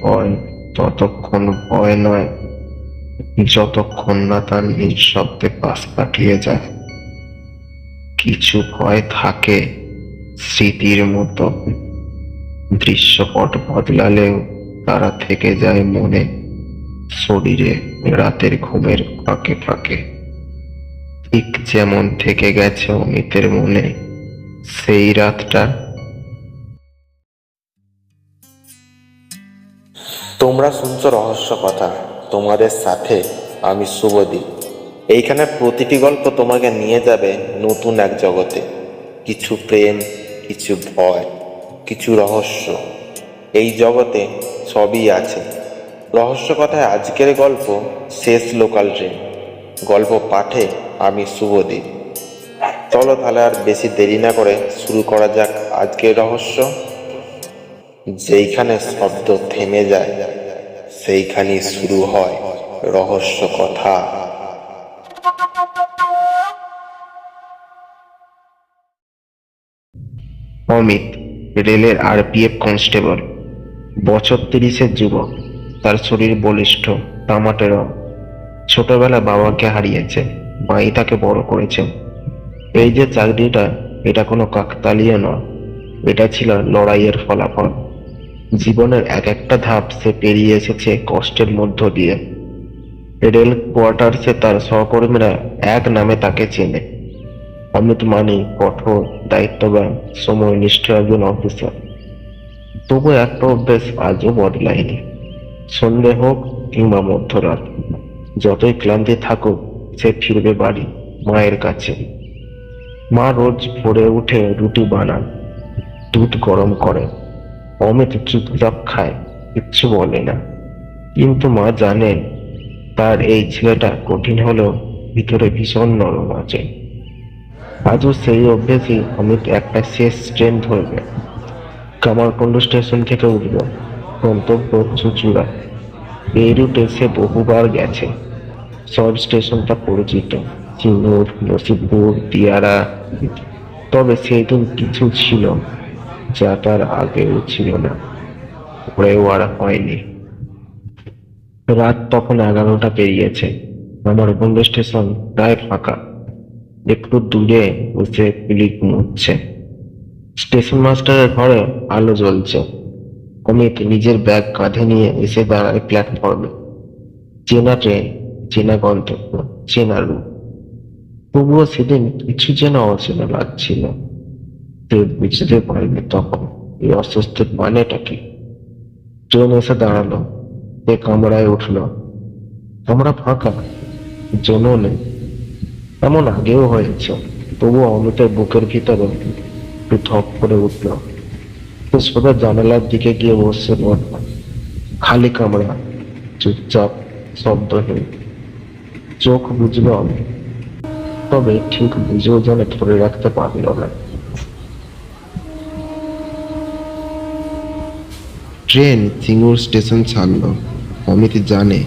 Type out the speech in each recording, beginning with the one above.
ভয় ততক্ষণ ভয় নয়, যতক্ষণ না তার নিঃশব্দে পাশ কাটিয়ে যায়। কিছু ভয় থাকে স্মৃতির মতো। দৃশ্যপট বদলালেও তারা থেকে যায় মনে। শরীরে রাতের ঘুমের ফাঁকে ফাঁকে। ঠিক যেমন থেকে গেছে অমিতের মনে, সেই রাতটা তোমরা শুনছো রহস্য কথা। তোমাদের সাথে আমি শুভদীপ এইখানে প্রতিটি গল্প তোমাকে নিয়ে যাবে নতুন এক জগতে। কিছু প্রেম, কিছু ভয়, কিছু রহস্য। এই জগতে সবই আছে। রহস্য কথায় আজকের গল্প শেষ লোকাল ট্রেন। গল্প পাঠে আমি শুভদীপ চলো তাহলে আর বেশি দেরি না করে শুরু করা যাক আজকের রহস্য। যেইখানে শব্দ থেমে যায় সেইখানে শুরু হয় রহস্য কথা। অমিত, রেলের আরপিএফ কনস্টেবল, বছর তিরিশের যুবক, তার শরীর বলিষ্ঠ, তামাটে রং। ছোটবেলা বাবাকে হারিয়েছে, মাই তাকে বড় করেছেন এই যে চাকরিটা, এটা কোনো কাকতালীয় নয়, এটা ছিল লড়াইয়ের ফলাফল। জীবনের এক একটা ধাপ সে পেরিয়ে এসেছে কষ্টের মধ্য দিয়ে। রেল কোয়ার্টার্সে তার সহকর্মীরা এক নামে তাকে চেনে। অমিত মানি, কঠোর, দায়িত্ববান সময়নিষ্ঠ একজন অফিসার তবু একটা অভ্যেস আজও বদলায়নি। সন্ধে হোক কিংবা মধ্যরাত, যতই ক্লান্তি থাকুক, সে ফিরবে বাড়ি, মায়ের কাছে। মা রোজ ভোরে উঠে রুটি বানান, দুধ গরম করে অমিত চুপচাপ খায় কিচ্ছু বলে না। কিন্তু মা জানেন, তার এই ছেলেটা কঠিন হলেও ভিতরে ভীষণ নরম আছে। আজও সেই অভ্যেসই অমিত একটা শেষ ট্রেন ধরবে। কামারকুণ্ড স্টেশন থেকে উঠল, গন্তব্য চুচুড়া এই রুটে সে বহুবার গেছে। সব স্টেশনটা পরিচিত চিনুর নসিবপুর, দিয়ারা, তবে সেই দিন কিছু ছিল যা তার আগেও ছিল না। পরেও আর হয়নি। রাত তখন এগারোটা পেরিয়েছে। আমার বন্ধু স্টেশন প্রায় ফাঁকা। একটু দূরে বসে পিলি ঘুমোচ্ছে স্টেশন মাস্টারের ঘরে আলো জ্বলছে। অমিত নিজের ব্যাগ কাঁধে নিয়ে এসে দাঁড়ায় প্ল্যাটফর্মে চেনা ট্রেন চেনা গন্তব্য, চেনা রূপ। তবুও সেদিন কিছু যেন অচেনা লাগছিল। সে বুঝতে পারেনি তখন। এই অস্বস্তির মানেটা কি? ট্রেন এসে দাঁড়াল, সে কামরায় উঠল। কামরা ফাঁকা, জনও নেই। এমন আগেও হয়েছে তবু অমিতের বুকের ভিতরে একটু ধপ করে উঠল। তো সোজা জানালার দিকে গিয়ে বসছে বলল, খালি কামড়া চুপচাপ শব্দহীন চোখ বুঝল তবে ঠিক বুঝেও যেন ধরে রাখতে পারল না। ট্রেন সিঙ্গুর স্টেশন ছাড়ল। অমিত জানে,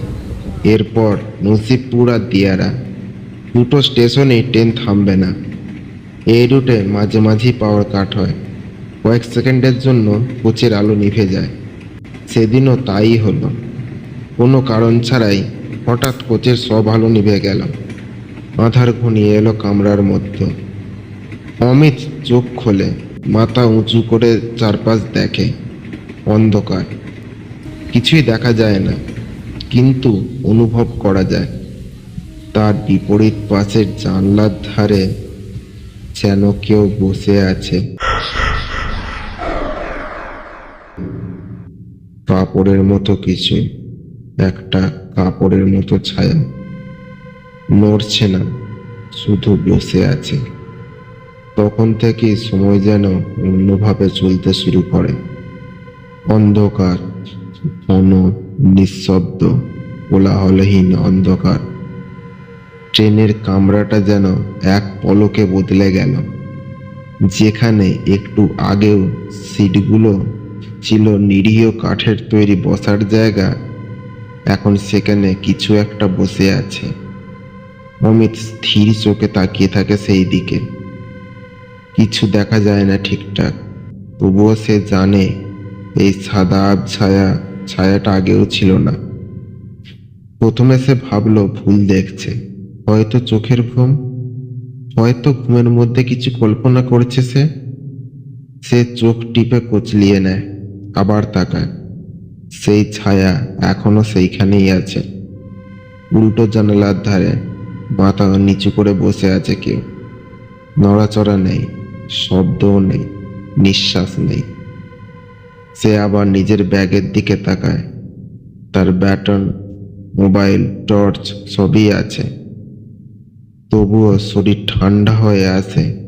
এরপর নসিবপুর আর দিয়ারা, দুটো স্টেশনে ট্রেন থামবে না। এই রুটে মাঝে মাঝেই পাওয়ার কাট হয়। কয়েক সেকেন্ডের জন্য কোচের আলো নিভে যায়। সেদিনও তাই হলো। কোনো কারণ ছাড়াই হঠাৎ কোচের সব আলো নিভে গেল। আধার ঘনিয়ে এলো কামরার মধ্যে। অমিত চোখ খোলে, মাথা উঁচু করে চারপাশ দেখে। অন্ধকার। কিছুই দেখা যায় না, কিন্তু অনুভব করা যায়। তার বিপরীত পাশের জানলার ধারে যেন কেউ বসে আছে। কাপড়ের মতো কিছু, একটা কাপড়ের মতো ছায়া। নড়ছে না, শুধু বসে আছে। তখন থেকে সময় যেন অন্যভাবে চলতে শুরু করে। অন্ধকার ঘন নিঃশব্দ, কোলাহলহীন অন্ধকার। ট্রেনের কামরাটা যেন এক পলকে বদলে গেল। যেখানে একটু আগেও সিটগুলো ছিল নিরীহ কাঠের তৈরি বসার জায়গা, এখন সেখানে কিছু একটা বসে আছে। অমিত স্থির চোখে তাকিয়ে থাকে সেই দিকে। কিছু দেখা যায় না ঠিকঠাক, তবুও সে জানে এই সাদা ছায়া, ছায়াটা আগেও ছিল না। প্রথমে সে ভাবলো, ভুল দেখছে। হয়তো চোখের ঘুম, হয়তো ঘুমের মধ্যে কিছু কল্পনা করছে সে। সে চোখ টিপে কচলিয়ে নেয়, আবার তাকায়। সেই ছায়া এখনও সেইখানেই আছে। উল্টো জানালার ধারে, মাথা নিচু করে বসে আছে কেউ। নড়াচড়া নেই, শব্দও নেই, নিঃশ্বাস নেই। সে আবার নিজের ব্যাগের দিকে তাকায়। তার ব্যাটন, মোবাইল, টর্চ সবই আছে। তবুও শরীর ঠান্ডা হয়ে আসে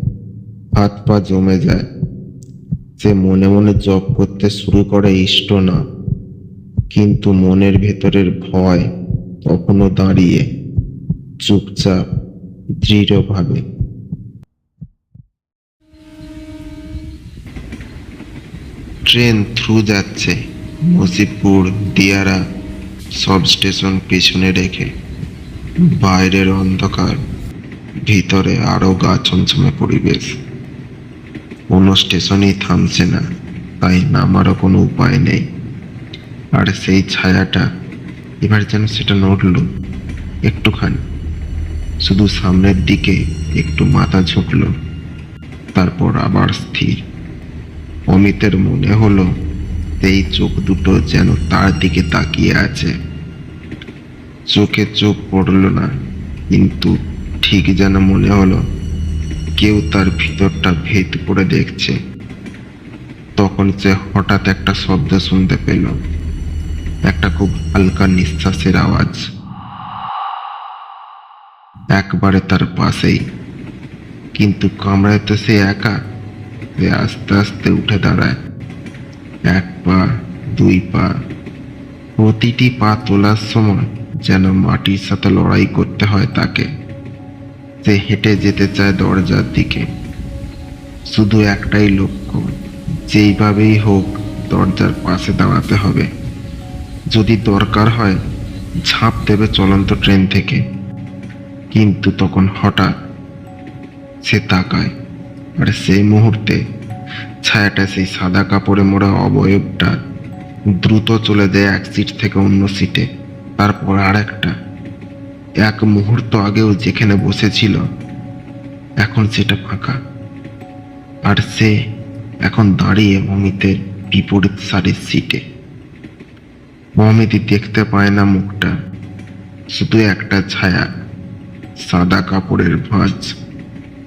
হাত পা জমে যায়। সে মনে মনে জপ করতে শুরু করে ইষ্ট না। কিন্তু মনের ভেতরের ভয় তখনও দাঁড়িয়ে চুপচাপ, দৃঢ়ভাবে ট্রেন থ্রু যাচ্ছে নসিবপুর দিয়ারা, সব স্টেশন পিছনে রেখে। বাইরের অন্ধকার, ভিতরে আরও গা ছমছমে পরিবেশ। কোনো স্টেশনই থামছে না, তাই নামারও কোনো উপায় নেই। আর সেই ছায়াটা, এবার যেন সেটা নড়ল। একটুখানি, শুধু সামনের দিকে একটু মাথা ঝুঁকলো। তারপর আবার স্থির। অমিতের মনে হলো, এই চোখ দুটো যেন তার দিকে তাকিয়ে আছে। চোখে চোখ পড়ল না, কিন্তু ঠিক যেন মনে হলো, কেউ তার ভিতরটা ভেদ করে দেখছে। তখন সে হঠাৎ একটা শব্দ শুনতে পেল, একটা খুব হালকা নিঃশ্বাসের আওয়াজ। একবারে তার পাশেই, কিন্তু কামরায় তো সে একা। সে আস্তে আস্তে উঠে দাঁড়ায়। এক পা, দুই পা। প্রতিটি পা তোলার সময় যেন মাটির সাথে লড়াই করতে হয় তাকে। সে হেঁটে যেতে চায় দরজার দিকে। শুধু একটাই লক্ষ্য, যেইভাবেই হোক দরজার পাশে দাঁড়াতে হবে। যদি দরকার হয়, ঝাঁপ দেবে চলন্ত ট্রেন থেকে। কিন্তু তখন হঠাৎ সে তাকায়। আর সেই মুহূর্তে ছায়াটা সেই সাদা কাপড়ে মোড়া অবয়বটা দ্রুত চলে যায় এক সিট থেকে অন্য সিটে। তারপর আর একটা এক মুহূর্ত আগেও যেখানে বসেছিল, এখন সেটা ফাঁকা। আর সে এখন দাঁড়িয়ে অমিতের বিপরীত সারির সিটে। অমিতি দেখতে পায় না মুখটা, শুধু একটা ছায়া, সাদা কাপড়ের ভাঁজ,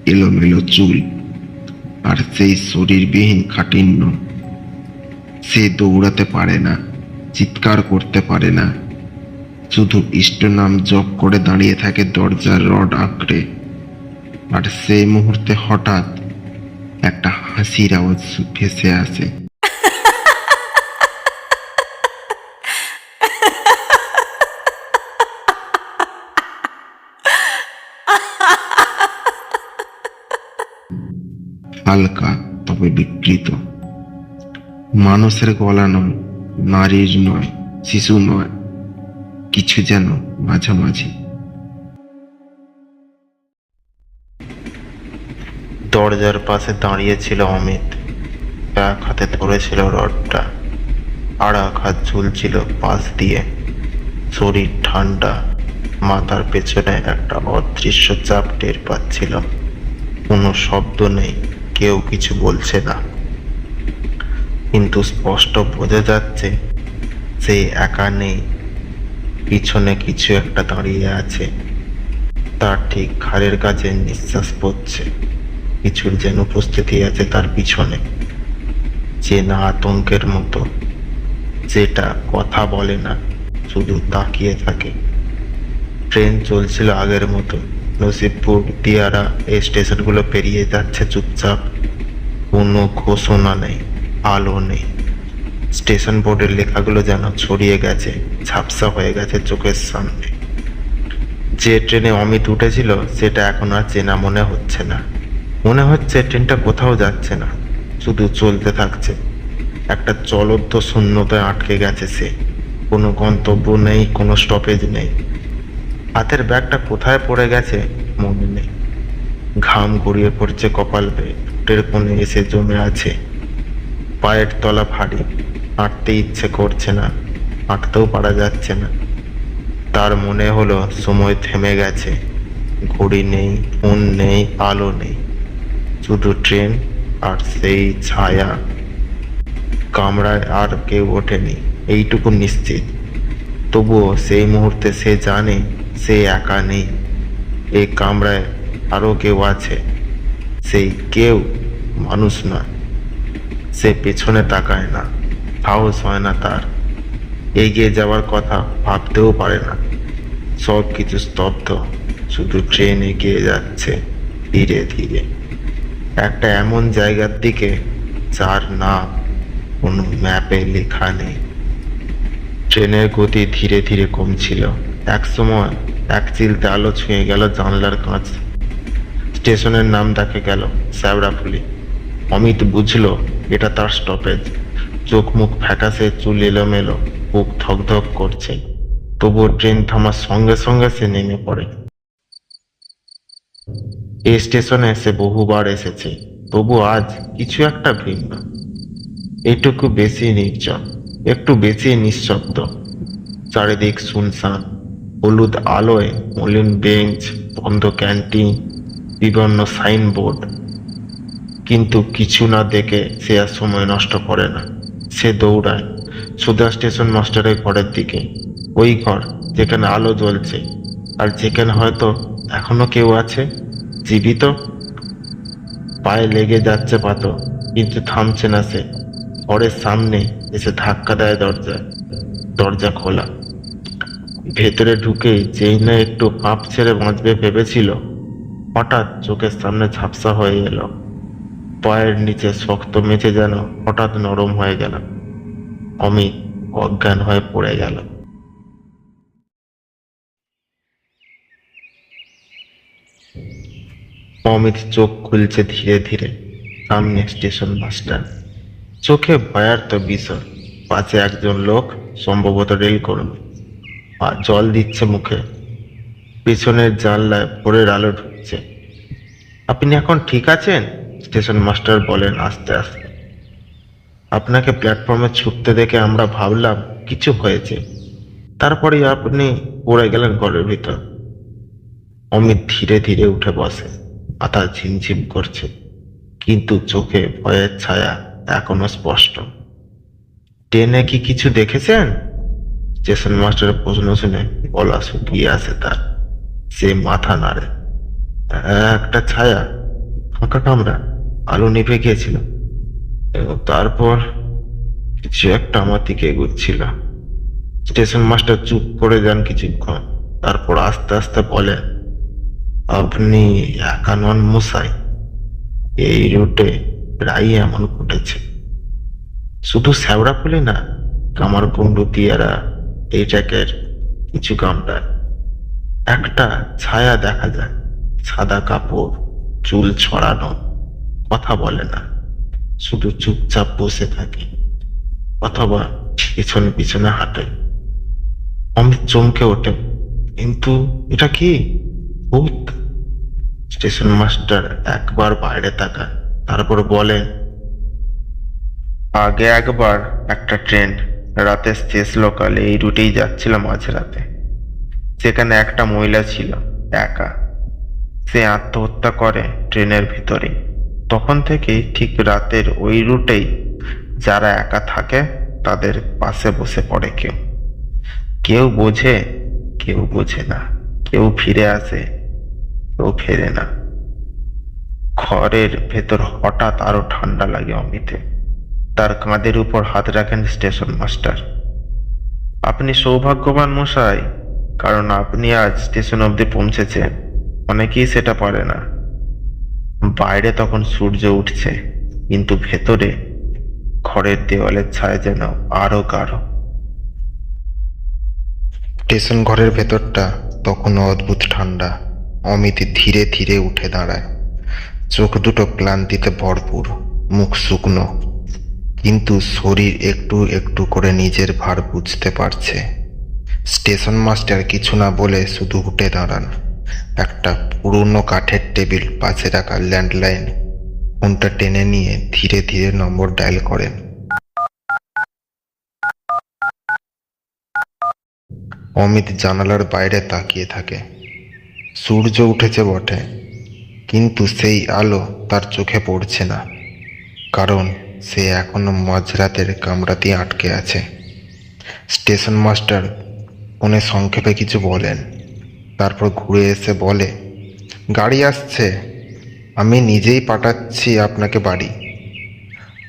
এলোমেলো চুল। আর সেই শরীরবিহীন কাঠিন্য সে দৌড়াতে পারে না, চিৎকার করতে পারে না। শুধু ইষ্ট নাম জপ করে দাঁড়িয়ে থাকে দরজার রড আঁকড়ে। আর সেই মুহূর্তে হঠাৎ একটা হাসির আওয়াজ ভেসে আসে। হালকা, তবে বিকৃত। মানুষের গলা নয়, নারীর নয়, শিশু নয়, কিছু যেন মাঝামাঝি। দরজার পাশে দাঁড়িয়েছিল অমিত। এক হাতে ধরেছিল রডটা। আর এক হাত ঝুলছিল পাশ দিয়ে। শরীর ঠান্ডা, মাথার পেছনে একটা অদৃশ্য চাপ টের পাচ্ছিল। কোনো শব্দ নেই। কেউ কিছু বলছে না। কিন্তু স্পষ্ট বোঝা যাচ্ছে সে একা নেই পিছনে কিছু একটা দাঁড়িয়ে আছে। তার ঠিক ঘাড়ের কাছে নিঃশ্বাস পড়ছে। কিছুর যেন উপস্থিতি আছে তার পিছনে। যে না আতঙ্কের মতো। যেটা কথা বলে না, শুধু তাকিয়ে থাকে। ট্রেন চলছিল আগের মতো নসিবপুর, দিয়ারা এই স্টেশনগুলো পেরিয়ে যাচ্ছে চুপচাপ। কোনো ঘোষণা নেই, আলো নেই। স্টেশন বোর্ডের লেখাগুলো যেন ছড়িয়ে গেছে, ঝাপসা হয়ে গেছে চোখের সামনে। যে ট্রেনে অমিত উঠেছিল, সেটা এখন আর চেনা মনে হচ্ছে না। মনে হচ্ছে ট্রেনটা কোথাও যাচ্ছে না, শুধু চলতে থাকছে। একটা চলন্ত শূন্যতায় আটকে গেছে সে। কোনো গন্তব্য নেই, কোনো স্টপেজ নেই। হাতের ব্যাগটা কোথায় পড়ে গেছে মনে নেই। ঘাম গড়িয়ে পড়ছে কপাল বেয়ে ঠোঁটের কোণে এসে জমে আছে। পায়ের তলা ভারী হাঁটতে ইচ্ছে করছে না হাঁটতেও পারা যাচ্ছে না। তার মনে হলো সময় থেমে গেছে, ঘড়ি নেই, ফোন নেই, আলো নেই। শুধু ট্রেন আর সেই ছায়া। কামরায় আর কেউ ওঠেনি, এইটুকু নিশ্চিত। তবুও সেই মুহূর্তে সে জানে সে একা নেই। এই কামরায় আরও কেউ আছে। সেই কেউ মানুষ নয় সে পেছনে তাকায় না। সাহস হয় না তার। এগিয়ে যাওয়ার কথা ভাবতেও পারে না। সব কিছু স্তব্ধ। শুধু ট্রেন এগিয়ে যাচ্ছে ধীরে ধীরে। একটা এমন জায়গার দিকে যার নাম কোনো ম্যাপে লেখা নেই। ট্রেনের গতি ধীরে ধীরে কমছিল। এক সময় এক চিলতে আলো ছুঁয়ে গেল জানলার কাঁচ। স্টেশনের নাম দেখে গেল শ্যাওড়াফুলি অমিত বুঝলো, এটা তার স্টপেজ চোখ মুখ ফ্যাকাসে চুল এলোমেলো, বুক ধকধক করছে। তবুও ট্রেন থামার সঙ্গে সঙ্গে সে নেমে পড়ে। এই স্টেশনে সে বহুবার এসেছে, তবু আজ কিছু একটা ভিন্ন। এটুকু বেশি নির্জন, একটু বেশি নিঃশব্দ। চারিদিক শুনশান। হলুদ আলোয় মলিন বেঞ্চ, বন্ধ ক্যান্টিন, বিভিন্ন সাইনবোর্ড। কিন্তু কিছু না দেখে সে আর সময় নষ্ট করে না। সে দৌড়ায়। সুধা স্টেশন মাস্টারের ঘরের দিকে। ওই ঘর যেখানে আলো জ্বলছে। আর যেখানে হয়তো এখনও কেউ আছে। জীবিত। পায়ে লেগে যাচ্ছে পাতো কিন্তু থামছে না সে। ঘরের সামনে এসে ধাক্কা দেয় দরজা। দরজা খোলা। ভেতরে ঢুকেই যেই না একটু হাঁপ ছেড়ে বাঁচবে ভেবেছিল, হঠাৎ চোখের সামনে ঝাপসা হয়ে এলো। পায়ের নিচে শক্ত মেঝে যেন হঠাৎ নরম হয়ে গেল। অমিত অজ্ঞান হয়ে পড়ে গেল। অমিত চোখ খুলছে ধীরে ধীরে সামনে স্টেশন মাস্টার চোখে ভয়ার্ত বিষয় পাশে একজন লোক সম্ভবত রেল কর্মী। আর জল দিচ্ছে মুখে। পেছনের জানলায় ভোরের আলো ঢুকছে। আপনি এখন ঠিক আছেন? স্টেশন মাস্টার বলেন আস্তে আস্তে। আপনাকে প্ল্যাটফর্মে ছুটতে দেখে আমরা ভাবলাম কিছু হয়েছে। তারপরে আপনি পড়ে গেলেন ঘরের ভিতর। অমিত ধীরে ধীরে উঠে বসে, মাথা ঝিমঝিম করছে। কিন্তু চোখে ভয়ের ছায়া এখনও স্পষ্ট। ট্রেনে কি কিছু দেখেছেন? স্টেশন মাস্টারের প্রশ্ন শুনে গলা শুকিয়ে আসে তার। সে মাথা নাড়ে। একটা ছায়া, ফাঁকা কামরা, আলো নিভে গিয়েছিল। এবং তারপর কিছু একটা আমার দিকে এগোচ্ছিল। স্টেশন মাস্টার চুপ করে যান কিছুক্ষণ। তারপর আস্তে আস্তে বলে, আপনি একা নন মশাই। এই রুটে প্রায়ই এমন ঘটেছে। শুধু শ্যাওড়া ফুলে না কামারকুণ্ডু দিয়ারা এই ট্র্যাকের কিছু কামরায় একটা ছায়া দেখা যায়, সাদা কাপড়, চুল ছড়ানো, কথা বলে না। শুধু চুপচাপ বসে থাকে, অথবা পিছনে পিছনে হাঁটে। অমিত চমকে ওঠে, কিন্তু এটা কি? ভূত? স্টেশন মাস্টার একবার বাইরে তাকায়, তারপর বলেন আগে একবার একটা ট্রেন রাতে শেষ লোকালে এই রুটেই যাচ্ছিল মাঝরাতে সেখানে একটা মহিলা ছিল, একা। সে আত্মহত্যা করে ট্রেনের ভিতরে তখন থেকেই ঠিক রাতের ওই রুটেই যারা একা থাকে, তাদের পাশে বসে পড়ে কেউ। কেউ বোঝে কেউ বোঝে না। কেউ ফিরে আসে, কেউ ফেরে না। ঘরের ভেতর হঠাৎ আরও ঠান্ডা লাগে অমিতে। তার কাঁধের উপর হাত রাখেন স্টেশন মাস্টার। আপনি সৌভাগ্যবান মশাই, কারণ আপনি আজ স্টেশন অবধি পৌঁছেছেন। অনেকেই সেটা পারে না। বাইরে তখন সূর্য উঠছে, কিন্তু ভেতরে ঘরের দেওয়ালের ছায়া যেন আরও গাঢ়। স্টেশন ঘরের ভেতরটা তখনও অদ্ভুত ঠান্ডা, অমিত ধীরে ধীরে উঠে দাঁড়ায়। চোখ দুটো ক্লান্তিতে ভরপুর, মুখ শুকনো। কিন্তু শরীর একটু একটু করে নিজের ভার বুঝতে পারছে। স্টেশন মাস্টার কিছু না বলে শুধু উঠে দাঁড়ান। একটা পুরনো কাঠের টেবিল পাশে রাখা ল্যান্ডলাইন। ফোনটা টেনে নিয়ে ধীরে ধীরে নম্বর ডায়াল করেন। অমিত জানালার বাইরে তাকিয়ে থাকে। সূর্য উঠেছে বটে, কিন্তু সেই আলো তার চোখে পড়ছে না। কারণ সে এখনও মাঝরাতের কামরাতেই আটকে আছে। স্টেশন মাস্টার ফোনে সংক্ষেপে কিছু বলেন। তারপর ঘুরে এসে বলে, গাড়ি আসছে। আমি নিজেই পাঠাচ্ছি আপনাকে বাড়ি।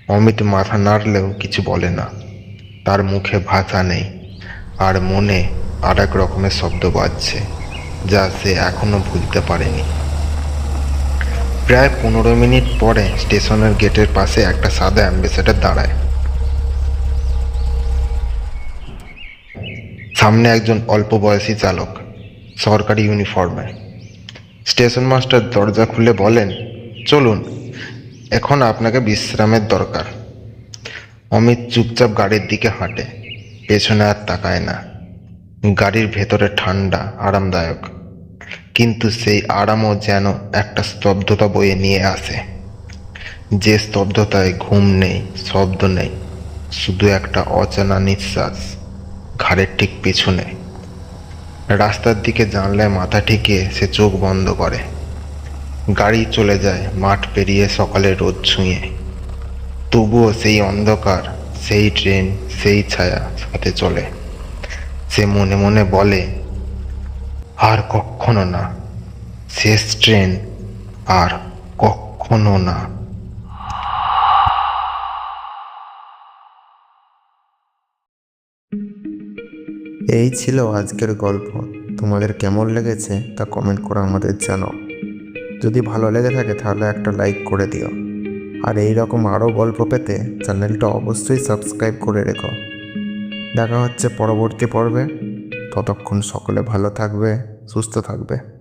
অমিত মাথা নাড়লেও কিছু বলে না। তার মুখে ভাষা নেই, আর মনে আর এক রকমের শব্দ বাজছে, যা সে এখনও ভুলতে পারেনি। প্রায় পনেরো মিনিট পরে স্টেশনের গেটের পাশে একটা সাদা অ্যাম্বাসেডার দাঁড়ায়। সামনে একজন অল্প বয়সী চালক, সরকারি ইউনিফর্মে। স্টেশন মাস্টার দরজা খুলে বলেন, চলুন, এখন আপনাকে বিশ্রামের দরকার। অমিত চুপচাপ গাড়ির দিকে হাঁটে, পেছনে আর তাকায় না। গাড়ির ভেতরে ঠান্ডা, আরামদায়ক। কিন্তু সেই আরামও যেন একটা স্তব্ধতা বয়ে নিয়ে আসে। যে স্তব্ধতায় ঘুম নেই, শব্দ নেই, শুধু একটা অচেনা নিঃশ্বাস ঘাড়ের ঠিক পিছনে। রাস্তার দিকে জানলায় মাথা ঠেকিয়ে সে চোখ বন্ধ করে। গাড়ি চলে যায় মাঠ পেরিয়ে সকালে রোদ ছুঁয়ে। তবুও সেই অন্ধকার, সেই ট্রেন, সেই ছায়া সাথে চলে। সে মনে মনে বলে আর কখনো না। শেষ ট্রেন আর কখনো না। এই ছিল আজকের গল্প। তোমাদের কেমন লেগেছে তা কমেন্ট করে আমাদের জানাও। যদি ভালো লেগে থাকে তাহলে একটা লাইক করে দিও। আর এই রকম আরও গল্প পেতে চ্যানেলটা অবশ্যই সাবস্ক্রাইব করে রেখো। দেখা হচ্ছে পরবর্তী পর্বে। ততক্ষণ সকলে ভালো থাকবে সুস্থ থাকবে।